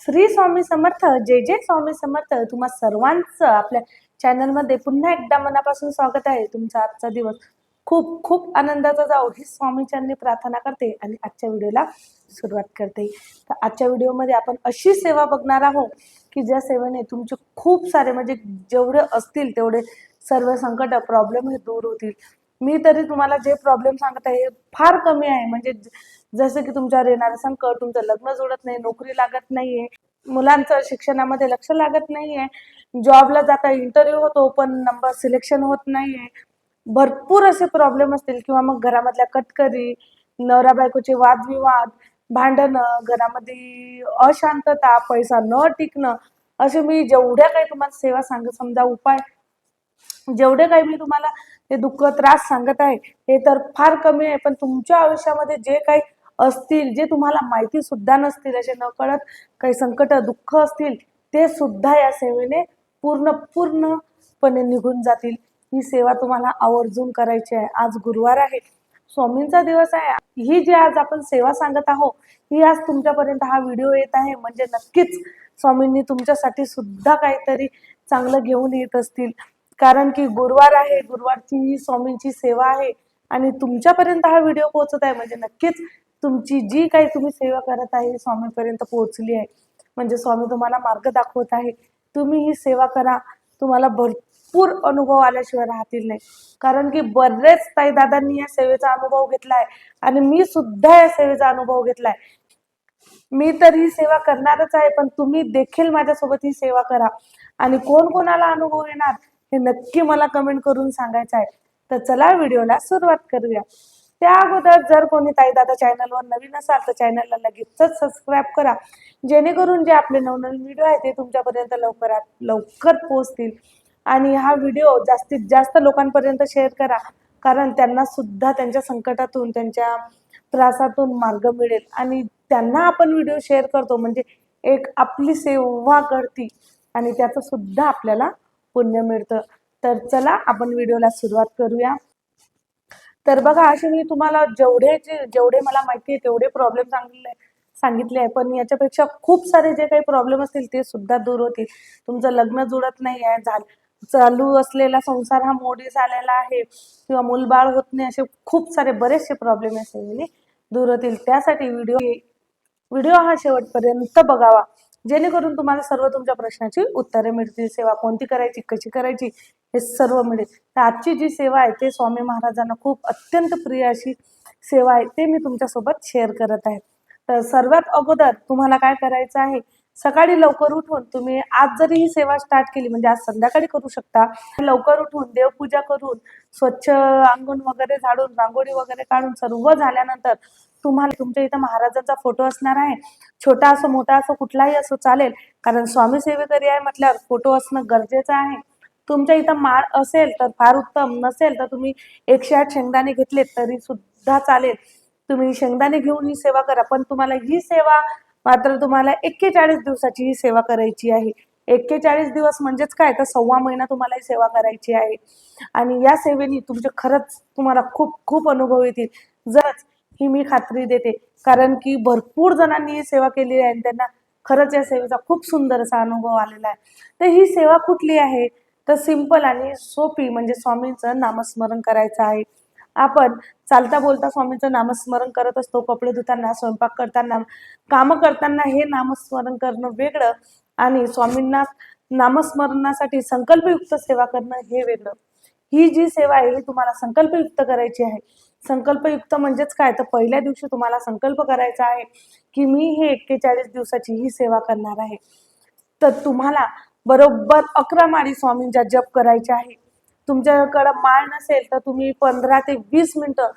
श्री स्वामी समर्थ जे जे स्वामी समर्थ. तुम्हा सर्वांचं आपल्या चॅनलमध्ये पुन्हा एकदा मनापासून स्वागत आहे. तुमचा आजचा दिवस खूप खूप आनंदाचा जाओ ही स्वामीचरणी प्रार्थना करते आणि आजच्या व्हिडिओला सुरुवात करते. तर आजच्या व्हिडिओमध्ये आपण अशी सेवा बघणार आहोत की ज्या सेवेने तुमचे खूप सारे म्हणजे जेवढे असतील तेवढे सर्व संकट प्रॉब्लेम हे दूर होतील. मी तरी तुम्हाला जे प्रॉब्लेम सांगत आहे हे फार कमी आहे. म्हणजे जसं की तुमच्यावर येणारं संकट तुमचं लग्न जुळत नाही नोकरी लागत नाहीये मुलांचं शिक्षणामध्ये लक्ष लागत नाहीये जॉबला जाता इंटरव्ह्यू होतो पण नंबर सिलेक्शन होत नाहीये. भरपूर असे प्रॉब्लेम असतील किंवा मग घरामधल्या कटकरी नवरा बायकोचे वादविवाद भांडणं घरामध्ये अशांतता पैसा न टिकणं असे मी जेवढ्या काही तुम्हाला सेवा सांग समजा उपाय जेवढे काही मी तुम्हाला ते दुःख त्रास सांगत आहे हे तर फार कमी आहे पण तुमच्या आयुष्यामध्ये जे काही असतील जे तुम्हाला माहिती सुद्धा नसतील असे नकळत काही संकट दुःख असतील ते सुद्धा या सेवेने पूर्ण पूर्णपणे निघून जातील. ही सेवा तुम्हाला आवर्जून करायची आहे. आज गुरुवार आहे. स्वामींचा दिवस आहे. ही जी आज आपण सेवा सांगत आहोत ही आज तुमच्यापर्यंत हा व्हिडिओ येत आहे. म्हणजे नक्कीच स्वामींनी तुमच्यासाठी सुद्धा काहीतरी चांगलं घेऊन येत असतील. कारण की गुरुवार आहे. गुरुवारची ही स्वामींची सेवा आहे. आणि तुमच्यापर्यंत हा व्हिडिओ पोहोचत आहे. म्हणजे नक्कीच तुमची जी काही तुम्ही सेवा करत आहे स्वामीपर्यंत पोहोचली आहे म्हणजे स्वामी तुम्हाला मार्ग दाखवत आहे तुम्ही ही सेवा करा. तुम्हाला भरपूर अनुभव आल्याशिवाय राहतील नाही. कारण की बरेच ताई दादांनी या सेवेचा अनुभव घेतलाय आणि मी सुद्धा या सेवेचा अनुभव घेतलाय. मी तर ही सेवा करणारच आहे पण तुम्ही देखील माझ्यासोबत ही सेवा करा. आणि कोण कोणाला अनुभव येणार हे नक्की मला कमेंट करून सांगायचं आहे. तर चला व्हिडिओला सुरुवात करूया. त्या अगोदर जर कोणी ताई दादा चॅनलवर नवीन असाल तर चॅनलला लगेचच सबस्क्राईब करा. जेणेकरून जे आपले नवनवीन व्हिडिओ आहेत ते तुमच्यापर्यंत लवकरात लवकर पोहोचतील. आणि हा व्हिडिओ जास्तीत जास्त लोकांपर्यंत शेअर करा. कारण त्यांना सुद्धा त्यांच्या संकटातून त्यांच्या त्रासातून मार्ग मिळेल. आणि त्यांना आपण व्हिडिओ शेअर करतो म्हणजे एक आपली सेवा करती आणि त्याचं सुद्धा आपल्याला पुण्य मिळतं. तर चला आपण व्हिडिओला सुरुवात करूया. तर बघा असे मी तुम्हाला जेवढे जे जेवढे मला माहिती आहे तेवढे प्रॉब्लेम सांगितले सांगितले आहे. पण याच्यापेक्षा खूप सारे जे काही प्रॉब्लेम असतील ते सुद्धा दूर होतील. तुमचं लग्न जुळत नाही आहे. चालू असलेला संसार हा मोडीस आलेला आहे. किंवा मूलबाळ होत नाही असे खूप सारे बरेचसे प्रॉब्लेम या दूर होतील. त्यासाठी व्हिडिओ व्हिडिओ हा शेवटपर्यंत बघावा. जेणेकरून तुम्हाला सर्व तुमच्या प्रश्नाची उत्तरे मिळतील. सेवा कोणती करायची कशी करायची हे सर्व मिळेल. तर आजची जी सेवा आहे ते स्वामी महाराजांना खूप अत्यंत प्रिय अशी सेवा आहे ते मी तुमच्यासोबत शेअर करत आहे. तर सर्वात अगोदर तुम्हाला काय करायचं आहे सकाळी लवकर उठून तुम्ही आज जरी ही सेवा स्टार्ट केली म्हणजे आज संध्याकाळी करू शकता लवकर उठून देवपूजा करून स्वच्छ अंगण वगैरे झाडून रांगोळी वगैरे काढून सर्व झाल्यानंतर तुम्हाला तुमच्या इथं महाराजांचा फोटो असणार आहे. छोटा असो मोठा असो कुठलाही असो चालेल कारण स्वामी सेवेकरी आहे म्हटल्यावर फोटो असणं गरजेचं आहे. तुमच्या इथं माळ असेल तर फार उत्तम नसेल तर तुम्ही एकशे आठ शेंगदाणे घेतले तरी सुद्धा चालेल. तुम्ही शेंगदाणे घेऊन ही सेवा करा पण तुम्हाला ही सेवा मात्र तुम्हाला एक्केचाळीस दिवसाची ही सेवा करायची आहे. एक्केचाळीस दिवस म्हणजेच काय? तर सव्वा महिना तुम्हाला ही सेवा करायची आहे. आणि या सेवेने तुमचे खरंच तुम्हाला खूप खूप अनुभव येतील. जरच ही मी खात्री देते. कारण की भरपूर जणांनी ही सेवा केली आहे आणि त्यांना खरंच या सेवेचा खूप सुंदर असा अनुभव आलेला आहे. तर ही सेवा कुठली आहे? तर सिंपल आणि सोपी म्हणजे स्वामींचं नामस्मरण करायचं आहे. आपण चालता बोलता स्वामींचं नामस्मरण करत असतो कपडे धुताना स्वयंपाक करताना कामं करताना हे नामस्मरण करणं वेगळं आणि स्वामींना नामस्मरणासाठी संकल्पयुक्त सेवा करणं हे वेगळं. ही जी सेवा आहे ही तुम्हाला संकल्पयुक्त करायची आहे. संकल्पयुक्त म्हणजेच काय? तर पहिल्या दिवशी तुम्हाला संकल्प करायचा आहे की मी हे एक्केचाळीस दिवसाची ही सेवा करणार आहे. तर तुम्हाला बरोबर अकरा माळी स्वामींच्या जप करायचा आहे. तुमच्याकडं माळ नसेल तर तुम्ही पंधरा ते वीस मिनिटं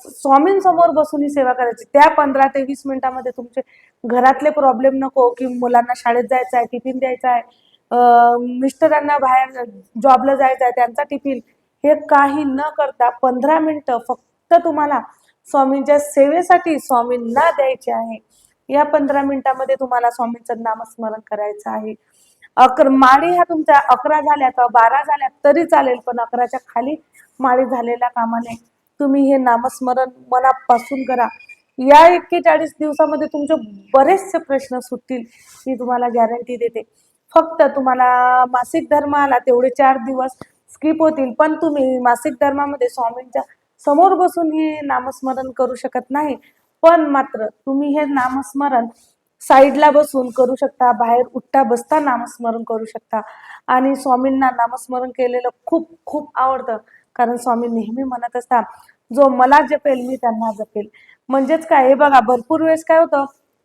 स्वामींसमोर बसून ही सेवा करायची. त्या पंधरा ते वीस मिनिटामध्ये तुमचे घरातले प्रॉब्लेम नको की मुलांना शाळेत जायचं आहे टिफिन द्यायचा आहे मिस्टरांना बाहेर जॉबला जायचं आहे त्यांचा टिफिन हे काही न करता पंधरा मिनिटं फक्त तुम्हाला स्वामींच्या सेवेसाठी स्वामींना द्यायचे आहे. या पंधरा मिनिटामध्ये तुम्हाला स्वामींचं नामस्मरण करायचं आहे. अकर माळी ह्या तुमच्या अकरा झाल्या किंवा बारा झाल्या तरी चालेल पण अकराच्या खाली माळी झालेल्या कामाने तुम्ही हे नामस्मरण मनापासून करा. या एक्केचाळीस दिवसामध्ये तुमचे बरेचसे प्रश्न सुटतील मी तुम्हाला गॅरंटी देते. फक्त तुम्हाला मासिक धर्म आला तेवढे चार दिवस स्किप होतील पण तुम्ही मासिक धर्मामध्ये स्वामींच्या समोर बसून हे नामस्मरण करू शकत नाही. पण मात्र तुम्ही हे नामस्मरण साईडला बसून करू शकता बाहेर उठता बसता नामस्मरण करू शकता. आणि स्वामींना नामस्मरण केलेलं खूप खूप आवडतं. कारण स्वामी नेहमी म्हणत असता जो मला जपेल मी त्यांना जपेल. म्हणजेच काय हे बघा भरपूर वेळेस काय होतं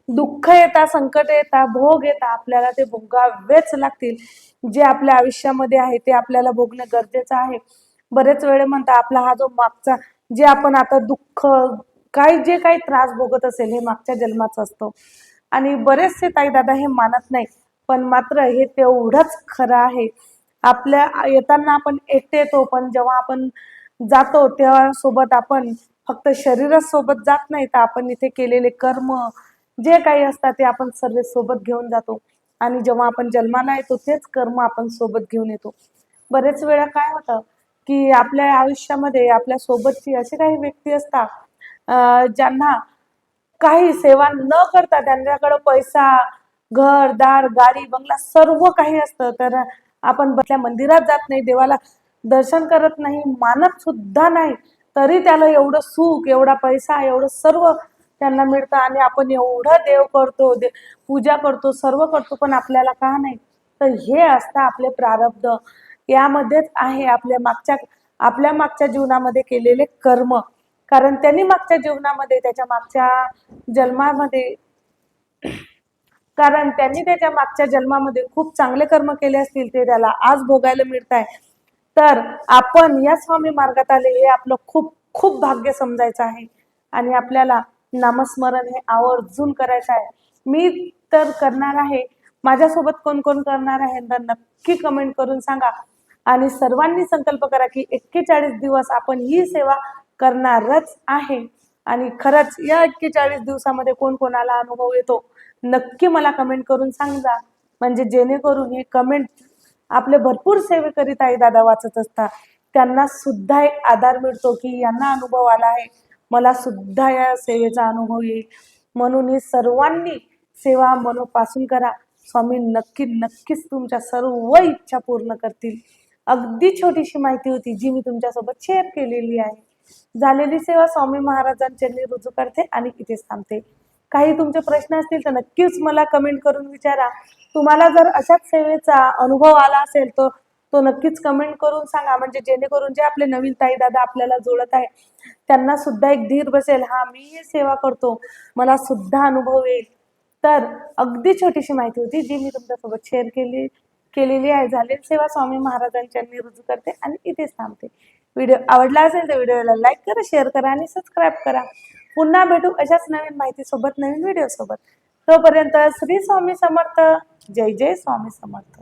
दुःख येता संकट येता भोग येता आपल्याला ते भोगावेच लागतील. जे आपल्या आयुष्यामध्ये आहे ते आपल्याला भोगणं गरजेचं आहे. बरेच वेळे म्हणता आपला हा जो मागचा जे आपण आता दुःख काही जे काही त्रास भोगत असेल हे मागच्या जन्माचं असतं. आणि बरेचसे ताई दादा हे मानत नाही पण मात्र हे तेवढंच खरं आहे. आपल्या येताना आपण एकटे येतो पण जेव्हा आपण जातो तेव्हा सोबत आपण फक्त शरीरच सोबत जात नाही तर आपण इथे केलेले कर्म जे काही असतात ते आपण सर्व सोबत घेऊन जातो. आणि जेव्हा आपण जन्माला येतो तेच कर्म आपण सोबत घेऊन येतो. बरेच वेळा काय होतं की आपल्या आयुष्यामध्ये आपल्या सोबतची असे काही व्यक्ती असतात ज्यांना काही सेवा न करता त्यांच्याकडे पैसा घर दार गाडी बंगला सर्व काही असतं. तर आपण बसल्या मंदिरात जात नाही देवाला दर्शन करत नाही मानत सुद्धा नाही. तरी त्याला एवढं सुख एवढा पैसा एवढं सर्व त्यांना मिळतं आणि आपण एवढं देव करतो दे पूजा करतो सर्व करतो पण आपल्याला का नाही? तर हे असतं आपले प्रारब्ध. यामध्येच आहे आपल्या मागच्या आपल्या मागच्या जीवनामध्ये केलेले कर्म. कारण त्यांनी मागच्या जीवनामध्ये त्याच्या मागच्या जन्मामध्ये कारण त्यांनी त्याच्या मागच्या जन्मामध्ये खूप चांगले कर्म केले असतील ते त्याला आज भोगायला मिळत आहे तर आपण या स्वामी मार्गात आले हे आपलं खूप खूप भाग्य समजायचं आहे. आणि आपल्याला नामस्मरण हे आवर्जून करायचं आहे. मी तर करणार आहे. माझ्यासोबत कोण कोण करणार आहे तर नक्की कमेंट करून सांगा. आणि सर्वांनी संकल्प करा की एक्केचाळीस दिवस आपण ही सेवा करणारच आहे. आणि खरंच या एक्केचाळीस दिवसामध्ये कोण कोणाला अनुभव येतो नक्की मला कमेंट करून सांगा. म्हणजे जेणेकरून हे कमेंट आपले भरपूर सेवेकरीत आई दादा वाचत असतात. त्यांना सुद्धा एक आधार मिळतो की यांना अनुभव आला आहे. मला सुद्धा या सेवेचा अनुभव येईल. म्हणून ही सर्वांनी सेवा मनोपासून करा. स्वामी नक्की नक्कीच तुमच्या सर्व इच्छा पूर्ण करतील. अगदी छोटीशी माहिती होती जी मी तुमच्यासोबत शेअर केलेली आहे. झालेली सेवा स्वामी महाराजांच्या रुजू करते आणि इथेच थांबते. काही तुमचे प्रश्न असतील तर नक्कीच मला कमेंट करून विचारा. तुम्हाला जर अशाच सेवेचा अनुभव आला असेल तर तो नक्कीच कमेंट करून सांगा. म्हणजे जेणेकरून जे आपले नवीन ताई दादा आपल्याला जोडत आहे त्यांना सुद्धा एक धीर बसेल. हा मी हे सेवा करतो. मला सुद्धा अनुभव येईल. तर अगदी छोटीशी माहिती होती जी मी तुमच्यासोबत शेअर केली केलेली आहे. झालेली सेवा स्वामी महाराजांच्या रुजू करते आणि इथेच थांबते. व्हिडिओ आवडला असेल तर व्हिडिओला लाईक करा शेअर करा आणि सबस्क्राईब करा. पुन्हा भेटू अशाच नवीन माहितीसोबत नवीन व्हिडिओसोबत. तोपर्यंत श्री स्वामी समर्थ. जय जय स्वामी समर्थ.